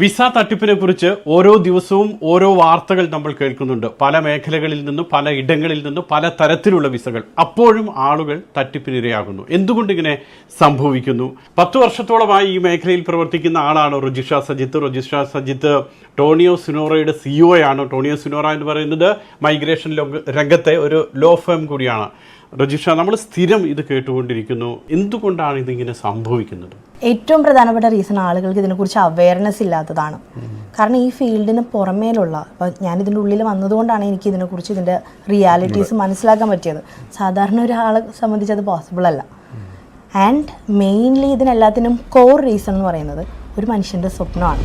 Visa തട്ടിപ്പിനെ കുറിച്ച് ഓരോ ദിവസവും ഓരോ വാർത്തകൾ നമ്മൾ കേൾക്കുന്നുണ്ട്. പല മേഖലകളിൽ നിന്നും പല ഇടങ്ങളിൽ നിന്നും പല തരത്തിലുള്ള വിസകൾ. അപ്പോഴും ആളുകൾ തട്ടിപ്പിനിരയാകുന്നു. എന്തുകൊണ്ട് ഇങ്ങനെ സംഭവിക്കുന്നു? പത്ത് വർഷത്തോളമായി ഈ മേഖലയിൽ പ്രവർത്തിക്കുന്ന ആളാണ് റുജിഷ സജിത്ത്? റുജിഷ സജിത്ത് ടോണിയോ സിനോറയുടെ സിഇഒ ആണ്? ടോണിയോ സിനോറ എന്ന് പറയുന്നത് മൈഗ്രേഷൻ രംഗത്തെ ഒരു ലോ ഫേം കൂടിയാണ്. റജിഷ നമ്മൾ സ്ഥിരം ഇത് കേട്ടുകൊണ്ടിരിക്കുന്നു. എന്തുകൊണ്ടാണ് ഇതിങ്ങനെ സംഭവിക്കുന്നത്? ഏറ്റവും പ്രധാനപ്പെട്ട റീസൺ ആളുകൾക്ക് ഇതിനെക്കുറിച്ച് അവയർനെസ് ഇല്ലാത്തതാണ്. കാരണം ഈ ഫീൽഡിന് പുറമേലുള്ള ഇപ്പം ഞാൻ ഇതിന്റെ ഉള്ളിൽ വന്നതുകൊണ്ടാണ് എനിക്ക് ഇതിനെക്കുറിച്ച് ഇതിന്റെ റിയാലിറ്റീസ് മനസ്സിലാക്കാൻ പറ്റിയത്. സാധാരണ ഒരാളെ സംബന്ധിച്ച് അത് പോസിബിൾ അല്ല. ആൻഡ് മെയിൻലി ഇതിനെല്ലാത്തിനും കോർ റീസൺ എന്ന് പറയുന്നത് ഒരു മനുഷ്യന്റെ സ്വപ്നമാണ്.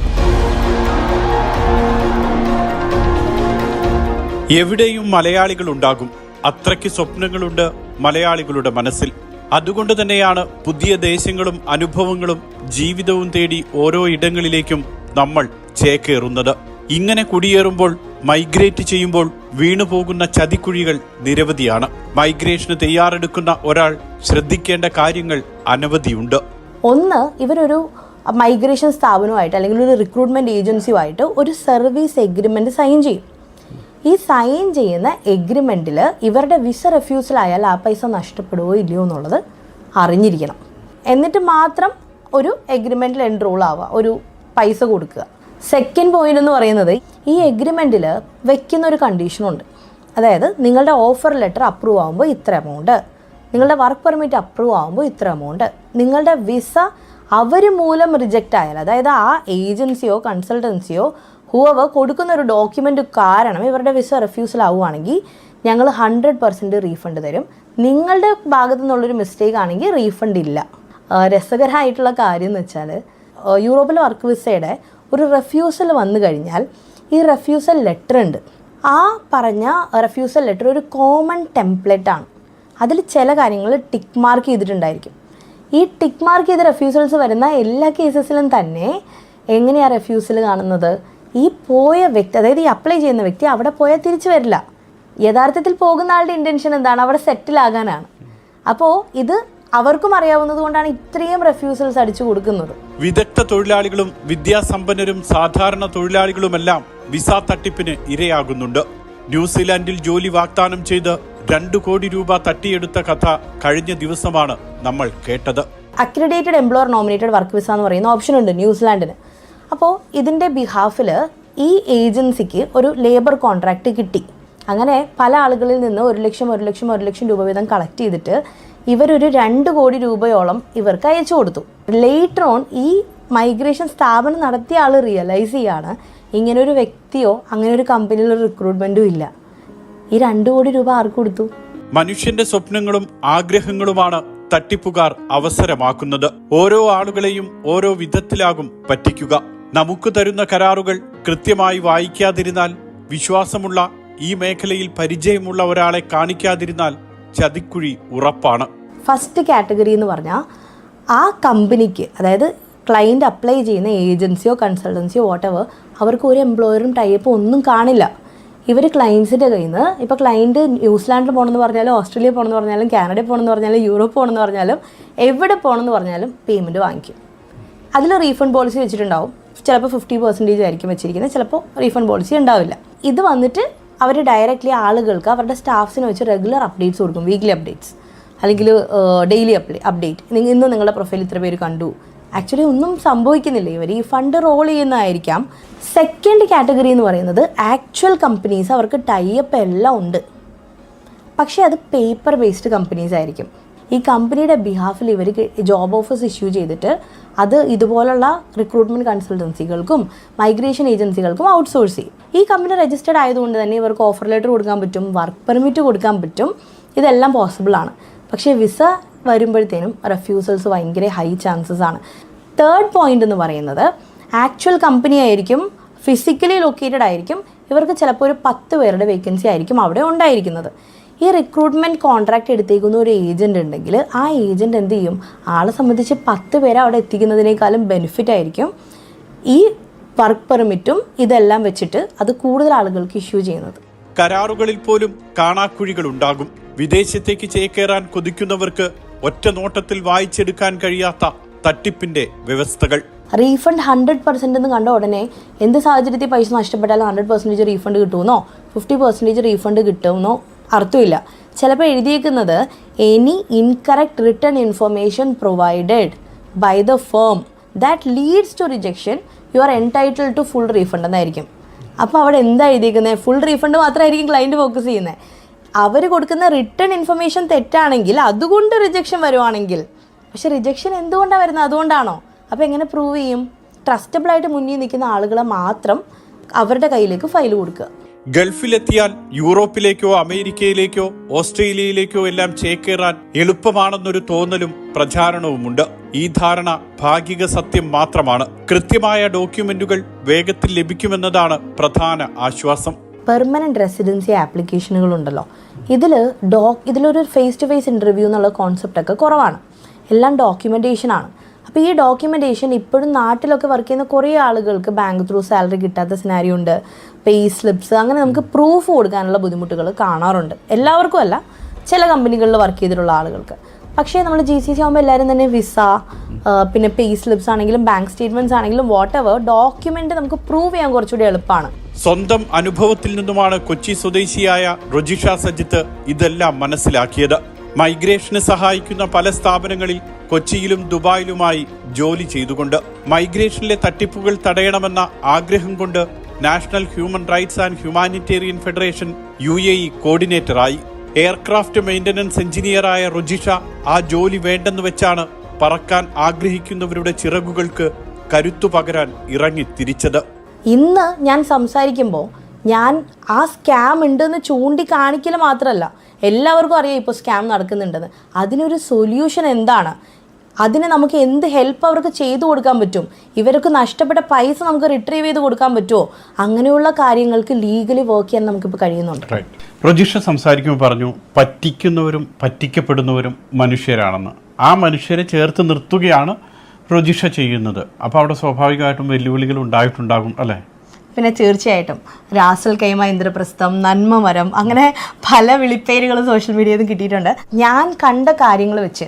എവിടെയും മലയാളികൾ ഉണ്ടാകും. അത്രയ്ക്ക് സ്വപ്നങ്ങളുണ്ട് മലയാളികളുടെ മനസ്സിൽ. അതുകൊണ്ട് തന്നെയാണ് പുതിയ ദേശങ്ങളും അനുഭവങ്ങളും ജീവിതവും തേടി ഓരോ ഇടങ്ങളിലേക്കും നമ്മൾ ചേക്കേറുന്നത്. ഇങ്ങനെ കുടിയേറുമ്പോൾ മൈഗ്രേറ്റ് ചെയ്യുമ്പോൾ വീണുപോകുന്ന ചതിക്കുഴികൾ നിരവധിയാണ്. മൈഗ്രേഷന് തയ്യാറെടുക്കുന്ന ഒരാൾ ശ്രദ്ധിക്കേണ്ട കാര്യങ്ങൾ അനവധിയുണ്ട്. ഒന്ന് ഇവരൊരു മൈഗ്രേഷൻ സ്ഥാപനമായിട്ട് അല്ലെങ്കിൽ ഒരു റിക്രൂട്ട്മെന്റ് ഏജൻസിയുമായിട്ട് ഒരു സർവീസ് എഗ്രിമെന്റ് സൈൻ ചെയ്യും. ഈ സൈൻ ചെയ്യുന്ന എഗ്രിമെന്റിൽ ഇവരുടെ വിസ റെഫ്യൂസൽ ആയാൽ ആ പൈസ നഷ്ടപ്പെടുമോ ഇല്ലയോ എന്നുള്ളത് അറിഞ്ഞിരിക്കണം. എന്നിട്ട് മാത്രം ഒരു എഗ്രിമെന്റിൽ എൻറോൾ ആവുക ഒരു പൈസ കൊടുക്കുക. സെക്കൻഡ് പോയിന്റ് എന്ന് പറയുന്നത് ഈ എഗ്രിമെന്റിൽ വെക്കുന്ന ഒരു കണ്ടീഷനുണ്ട് അതായത് നിങ്ങളുടെ ഓഫർ ലെറ്റർ അപ്രൂവ് ആകുമ്പോൾ ഇത്ര എമൗണ്ട് നിങ്ങളുടെ വർക്ക് പെർമിറ്റ് അപ്രൂവ് ആകുമ്പോൾ ഇത്ര എമൗണ്ട് നിങ്ങളുടെ വിസ അവർ മൂലം റിജക്റ്റ് ആയാൽ അതായത് ആ ഏജൻസിയോ കൺസൾട്ടൻസിയോ ഹൂവർ കൊടുക്കുന്ന ഒരു ഡോക്യുമെന്റ് കാരണം ഇവരുടെ വിസ റെഫ്യൂസൽ ആവുകയാണെങ്കിൽ ഞങ്ങൾ ഹൺഡ്രഡ് പെർസെന്റ് റീഫണ്ട് തരും. നിങ്ങളുടെ ഭാഗത്തു നിന്നുള്ളൊരു മിസ്റ്റേക്ക് ആണെങ്കിൽ റീഫണ്ട് ഇല്ല. രസകരമായിട്ടുള്ള കാര്യം എന്ന് വെച്ചാൽ യൂറോപ്പിൽ വർക്ക് വിസയുടെ ഒരു റെഫ്യൂസൽ വന്നു കഴിഞ്ഞാൽ ഈ റെഫ്യൂസൽ ലെറ്റർ ഉണ്ട്. ആ പറഞ്ഞ റെഫ്യൂസൽ ലെറ്റർ ഒരു കോമൺ ടെംപ്ലേറ്റ് ആണ്. അതിൽ ചില കാര്യങ്ങൾ ടിക്ക് മാർക്ക് ചെയ്തിട്ടുണ്ടായിരിക്കും. ഈ ടിക്ക് മാർക്ക് ചെയ്ത റെഫ്യൂസൽസ് വരുന്ന എല്ലാ കേസസിലും തന്നെ എങ്ങനെയാണ് റെഫ്യൂസൽ കാണുന്നത്? ഈ പോയ വ്യക്തി അതായത് ഈ അപ്ലൈ ചെയ്യുന്ന വ്യക്തി അവിടെ പോയാൽ തിരിച്ചു വരില്ല. യഥാർത്ഥത്തിൽ പോകുന്ന ആളുടെ ഇന്റൻഷൻ എന്താണ്? അവിടെ സെറ്റിലാകാനാണ് അപ്പോൾ ഇത് അവർക്കും അറിയാവുന്നത് കൊണ്ടാണ് ഇത്രയും റെഫ്യൂസൽസ് അടിച്ചു കൊടുക്കുന്നത്. വിദഗ്ധ തൊഴിലാളികളും വിദ്യാസമ്പന്നരും സാധാരണ തൊഴിലാളികളുമെല്ലാം വിസ തട്ടിപ്പിന് ഇരയാകുന്നുണ്ട്. ന്യൂസിലാൻഡിൽ ജോലി വാഗ്ദാനം ചെയ്ത് രണ്ടു കോടി രൂപ തട്ടിയെടുത്ത കഥ കഴിഞ്ഞ ദിവസമാണ് നമ്മൾ കേട്ടത്. Accredited employer nominated work visa എന്ന് പറയുന്ന ഓപ്ഷൻ ഉണ്ട് ന്യൂസിലാൻഡിന്. അപ്പോൾ ഇതിന്റെ ബിഹാഫിൽ ഈ ഏജൻസിക്ക് ഒരു ലേബർ കോൺട്രാക്റ്റ് കിട്ടി. അങ്ങനെ പല ആളുകളിൽ നിന്ന് ഒരു ലക്ഷം ഒരു ലക്ഷം ഒരു ലക്ഷം രൂപ വീതം കളക്ട് ചെയ്തിട്ട് ഇവരൊരു രണ്ട് കോടി രൂപയോളം ഇവർക്ക് അയച്ചു കൊടുത്തു. ലേറ്റർ ഓൺ ഈ മൈഗ്രേഷൻ സ്ഥാപനം നടത്തിയ ആൾ റിയലൈസ് ചെയ്യാണ് ഇങ്ങനെ ഒരു വ്യക്തിയോ അങ്ങനെ ഒരു കമ്പനിയിൽ റിക്രൂട്ട്മെന്റും ഇല്ല. ഈ രണ്ട് കോടി രൂപ ആർക്ക് കൊടുത്തു? മനുഷ്യന്റെ സ്വപ്നങ്ങളും ആഗ്രഹങ്ങളുമാണ് തട്ടിപ്പുകാർ അവസരമാക്കുന്നത്. ഓരോ ആളുകളെയും ഓരോ വിധത്തിലാകും പറ്റിക്കുക. നമുക്ക് തരുന്ന കരാറുകൾ കൃത്യമായി വായിക്കാതിരുന്നാൽ വിശ്വാസമുള്ള ഈ മേഖലയിൽ പരിചയമുള്ള ഒരാളെ കാണിക്കാതിരുന്നാൽ ചതിക്കുഴി ഉറപ്പാണ്. ഫസ്റ്റ് കാറ്റഗറി എന്ന് പറഞ്ഞാൽ ആ കമ്പനിക്ക് അതായത് ക്ലയന്റ് അപ്ലൈ ചെയ്യുന്ന ഏജൻസിയോ കൺസൾട്ടൻസിയോ വാട്ടെവർ അവർക്ക് ഒരു എംപ്ലോയറും ടൈപ്പ് ഒന്നും കാണില്ല. ഇവർ ക്ലയൻസിന്റെ കയ്യിൽ നിന്ന് ഇപ്പോൾ ക്ലയന്റ് ന്യൂസിലാൻഡിൽ പോകണമെന്ന് പറഞ്ഞാലും ഓസ്ട്രേലിയ പോകണമെന്ന് പറഞ്ഞാലും കാനഡ പോകണമെന്ന് പറഞ്ഞാലും യൂറോപ്പ് പോകണമെന്ന് പറഞ്ഞാലും എവിടെ പോകണമെന്ന് പറഞ്ഞാലും പേയ്മെന്റ് വാങ്ങിക്കും. അതിൽ റീഫണ്ട് പോളിസി വെച്ചിട്ടുണ്ടാവും. ചിലപ്പോൾ ഫിഫ്റ്റി പെർസെന്റേജ് ആയിരിക്കും വെച്ചിരിക്കുന്നത്. ചിലപ്പോൾ റീഫണ്ട് പോളിസി ഉണ്ടാവില്ല. ഇത് വന്നിട്ട് അവർ ഡയറക്റ്റ്ലി ആളുകൾക്ക് അവരുടെ സ്റ്റാഫ്സിന് വെച്ച് റെഗുലർ അപ്ഡേറ്റ്സ് കൊടുക്കും. വീക്ക്ലി അപ്ഡേറ്റ്സ് അല്ലെങ്കിൽ ഡെയിലി അപ്ഡേ അപ്ഡേറ്റ് ഇന്ന് നിങ്ങളുടെ പ്രൊഫൈൽ ഇത്ര പേര് കണ്ടു. ആക്ച്വലി ഒന്നും സംഭവിക്കുന്നില്ല ഇവർ ഈ ഫണ്ട് റോൾ ചെയ്യുന്നതായിരിക്കാം. സെക്കൻഡ് കാറ്റഗറി എന്ന് പറയുന്നത് ആക്ച്വൽ കമ്പനീസ് അവർക്ക് ടൈപ്പ് എല്ലാം ഉണ്ട്. പക്ഷേ അത് പേപ്പർ ബേസ്ഡ് കമ്പനീസ് ആയിരിക്കും. ഈ കമ്പനിയുടെ ബിഹാഫിൽ ഇവർ ജോബ് ഓഫേഴ്സ് ഇഷ്യൂ ചെയ്തിട്ട് അത് ഇതുപോലുള്ള റിക്രൂട്ട്മെന്റ് കൺസൾട്ടൻസികൾക്കും മൈഗ്രേഷൻ ഏജൻസികൾക്കും ഔട്ട്സോഴ്സ് ചെയ്യും. ഈ കമ്പനി രജിസ്റ്റേഡ് ആയതുകൊണ്ട് തന്നെ ഇവർക്ക് ഓഫർ ലെറ്റർ കൊടുക്കാൻ പറ്റും വർക്ക് പെർമിറ്റ് കൊടുക്കാൻ പറ്റും. ഇതെല്ലാം പോസിബിൾ ആണ്. പക്ഷേ വിസ വരുമ്പോഴത്തേനും റെഫ്യൂസൽസ് ഭയങ്കര ഹൈ ചാൻസസ് ആണ്. തേർഡ് പോയിന്റ് എന്ന് പറയുന്നത് ആക്ച്വൽ കമ്പനി ആയിരിക്കും ഫിസിക്കലി ലൊക്കേറ്റഡ് ആയിരിക്കും. ഇവർക്ക് ചിലപ്പോൾ ഒരു പത്ത് പേരുടെ വേക്കൻസി ആയിരിക്കും അവിടെ ഉണ്ടായിരിക്കുന്നത്. ഈ റിക്രൂട്ട്മെന്റ് കോൺട്രാക്റ്റ് എടുത്തേക്കുന്ന ഒരു ഏജന്റ് ഉണ്ടെങ്കിൽ ആ ഏജന്റ് എന്ത് ചെയ്യും? ആളെ സംബന്ധിച്ച് പത്ത് പേരെ അവിടെ എത്തിക്കുന്നതിനേക്കാളും ബെനിഫിറ്റ് ആയിരിക്കും. ഈ വർക്ക് പെർമിറ്റും ഇതെല്ലാം വെച്ചിട്ട് അത് കൂടുതൽ ആളുകൾക്ക് ഇഷ്യൂ ചെയ്യുന്നത്. കരാറുകളിൽ പോലും കാണാക്കുഴികൾ ഉണ്ടാകും. വിദേശത്തേക്ക് ചേക്കേറാൻ കൊതിക്കുന്നവർക്ക് ഒറ്റ നോട്ടത്തിൽ വായിച്ചെടുക്കാൻ കഴിയാത്ത തട്ടിപ്പിന്റെ വ്യവസ്ഥകൾ. റീഫണ്ട് ഹൺഡ്രഡ് പെർസെന്റ് എന്ന് കണ്ട ഉടനെ എന്ത് സാഹചര്യത്തിൽ പൈസ നഷ്ടപ്പെട്ടാലും ഹൺഡ്രഡ് പെർസെന്റേജ് റീഫണ്ട് കിട്ടുമെന്നോ? ഫിഫ്റ്റി പെർസെന്റേജ് റീഫണ്ട് കിട്ടുമെന്നോ? അർത്ഥമില്ല. ചിലപ്പോൾ എഴുതിയേക്കുന്നത് any incorrect return information provided by the firm that leads to rejection you are entitle to full refund എന്നായിരിക്കും. അപ്പോൾ അവിടെ എന്താ എഴുതിയിരിക്കുന്നത് ഫുൾ റീഫണ്ട് മാത്രമായിരിക്കും ക്ലയന്റ് ഫോക്കസ് ചെയ്യുന്നത്. അവർ കൊടുക്കുന്ന റിട്ടേൺ ഇൻഫർമേഷൻ തെറ്റാണെങ്കിൽ അതുകൊണ്ട് റിജക്ഷൻ വരുവാണെങ്കിൽ പക്ഷെ റിജക്ഷൻ എന്തുകൊണ്ടാണ് വരുന്നത്? അതുകൊണ്ടാണോ? അപ്പോൾ എങ്ങനെ പ്രൂവ് ചെയ്യും? ട്രസ്റ്റബിളായിട്ട് മുന്നിൽ നിൽക്കുന്ന ആളുകളെ മാത്രം അവരുടെ കയ്യിലേക്ക് ഫയൽ കൊടുക്കുക. ഗൾഫിലെത്തിയാൽ യൂറോപ്പിലേക്കോ അമേരിക്കയിലേക്കോ ഓസ്ട്രേലിയയിലേക്കോ എല്ലാം ചേക്കേറാൻ എളുപ്പമാണെന്നൊരു തോന്നലും പ്രചാരണവുമുണ്ട്. ഈ ധാരണ ഭാഗിക സത്യം മാത്രമാണ്. കൃത്യമായ ഡോക്യുമെന്റുകൾ വേഗത്തിൽ ലഭിക്കുമെന്നതാണ് പ്രധാന ആശ്വാസം. പെർമനന്റ് റെസിഡൻസി ആപ്ലിക്കേഷനുകൾ ഉണ്ടല്ലോ ഇതിൽ ഡോക് ഇതിലൊരു ഫേസ് ടു ഫേസ് ഇന്റർവ്യൂ എന്നുള്ള കോൺസെപ്റ്റ് ഒക്കെ കുറവാണ്. എല്ലാം ഡോക്യുമെന്റേഷൻ ഡോക്യുമെന്റേഷനാണ് അപ്പോൾ ഈ ഡോക്യുമെന്റേഷൻ ഇപ്പോഴും നാട്ടിലൊക്കെ വർക്ക് ചെയ്യുന്ന കുറേ ആളുകൾക്ക് ബാങ്ക് ത്രൂ സാലറി കിട്ടാത്ത സിനാരി ഉണ്ട്. പേ സ്ലിപ്സ് അങ്ങനെ നമുക്ക് പ്രൂഫ് കൊടുക്കാനുള്ള ബുദ്ധിമുട്ടുകൾ കാണാറുണ്ട്. എല്ലാവർക്കും അല്ല ചില കമ്പനികളിൽ വർക്ക് ചെയ്തിട്ടുള്ള ആളുകൾക്ക്. പക്ഷേ നമ്മൾ ജി സി സി ആകുമ്പോൾ എല്ലാവരും തന്നെ വിസ പിന്നെ പേ സ്ലിപ്സ് ആണെങ്കിലും ബാങ്ക് സ്റ്റേറ്റ്മെന്റ്സ് ആണെങ്കിലും വാട്ട് എവർ ഡോക്യുമെന്റ് നമുക്ക് പ്രൂവ് ചെയ്യാൻ കുറച്ചുകൂടി എളുപ്പമാണ് സ്വന്തം അനുഭവത്തിൽ നിന്നുമാണ് കൊച്ചി സ്വദേശിയായ റുജിഷ സജിത്ത് ഇതെല്ലാം മനസ്സിലാക്കിയത്. മൈഗ്രേഷന് സഹായിക്കുന്ന പല സ്ഥാപനങ്ങളിൽ കൊച്ചിയിലും ദുബായിലുമായി ജോലി ചെയ്തുകൊണ്ട്. മൈഗ്രേഷനിലെ തട്ടിപ്പുകൾ തടയണമെന്ന ആഗ്രഹം കൊണ്ട് national human rights and humanitarian federation U A E കോർഡിനേറ്ററായി. Aircraft maintenance എഞ്ചിനീയറായ റുജിഷ ആ ജോലി വേണ്ടെന്ന് വെച്ചാണ് പറക്കാൻ ആഗ്രഹിക്കുന്നവരുടെ ചിറകുകൾക്ക് കരുത്തു പകരാൻ ഇറങ്ങി തിരിച്ചത്. ഇന്ന് ഞാൻ സംസാരിക്കുമ്പോൾ ഞാൻ ആ സ്കാം ഉണ്ടെന്ന് ചൂണ്ടിക്കാണിക്കൽ മാത്രമല്ല എല്ലാവർക്കും അറിയാം ഇപ്പോൾ സ്കാം നടക്കുന്നുണ്ടെന്ന്. അതിനൊരു സൊല്യൂഷൻ എന്താണ്? അതിന് നമുക്ക് എന്ത് ഹെൽപ്പ് അവർക്ക് ചെയ്തു കൊടുക്കാൻ പറ്റും? ഇവർക്ക് നഷ്ടപ്പെട്ട പൈസ നമുക്ക് റിട്രീവ് ചെയ്ത് കൊടുക്കാൻ പറ്റുമോ? അങ്ങനെയുള്ള കാര്യങ്ങൾക്ക് ലീഗലി വർക്ക് ചെയ്യാൻ നമുക്കിപ്പോൾ കഴിയുന്നുണ്ട്. പ്രജിഷ സംസാരിക്കുമ്പോൾ പറഞ്ഞു പറ്റിക്കുന്നവരും പറ്റിക്കപ്പെടുന്നവരും മനുഷ്യരാണെന്ന്. ആ മനുഷ്യരെ ചേർത്ത് നിർത്തുകയാണ് പ്രജിഷ ചെയ്യുന്നത്. അപ്പോൾ അവിടെ സ്വാഭാവികമായിട്ടും വെല്ലുവിളികൾ ഉണ്ടായിട്ടുണ്ടാകും അല്ലേ? പിന്നെ തീർച്ചയായിട്ടും. രാസൽ കൈമ ഇന്ദ്രപ്രസ്ഥം നന്മ മരം അങ്ങനെ പല വിളിപ്പേരുകൾ സോഷ്യൽ മീഡിയയിൽ നിന്ന് കിട്ടിയിട്ടുണ്ട്. ഞാൻ കണ്ട കാര്യങ്ങൾ വെച്ച്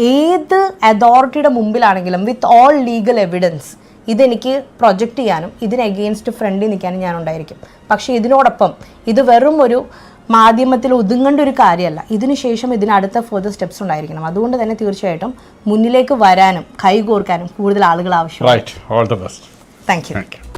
ഏത് അതോറിറ്റിയുടെ മുമ്പിലാണെങ്കിലും വിത്ത് ഓൾ ലീഗൽ എവിഡൻസ് ഇതെനിക്ക് പ്രൊജക്റ്റ് ചെയ്യാനും ഇതിന് എഗെയിൻസ്റ്റ് ഫ്രണ്ടിൽ നിൽക്കാനും ഞാൻ ഉണ്ടായിരിക്കും പക്ഷേ ഇതിനോടൊപ്പം ഇത് വെറും ഒരു മാധ്യമത്തിൽ ഒതുങ്ങേണ്ട ഒരു കാര്യമല്ല. ഇതിനുശേഷം ഇതിനടുത്ത ഫർദർ സ്റ്റെപ്സ് ഉണ്ടായിരിക്കണം. അതുകൊണ്ട് തന്നെ തീർച്ചയായിട്ടും മുന്നിലേക്ക് വരാനും കൈകോർക്കാനും കൂടുതൽ ആളുകൾ ആവശ്യമാണ്. Thank you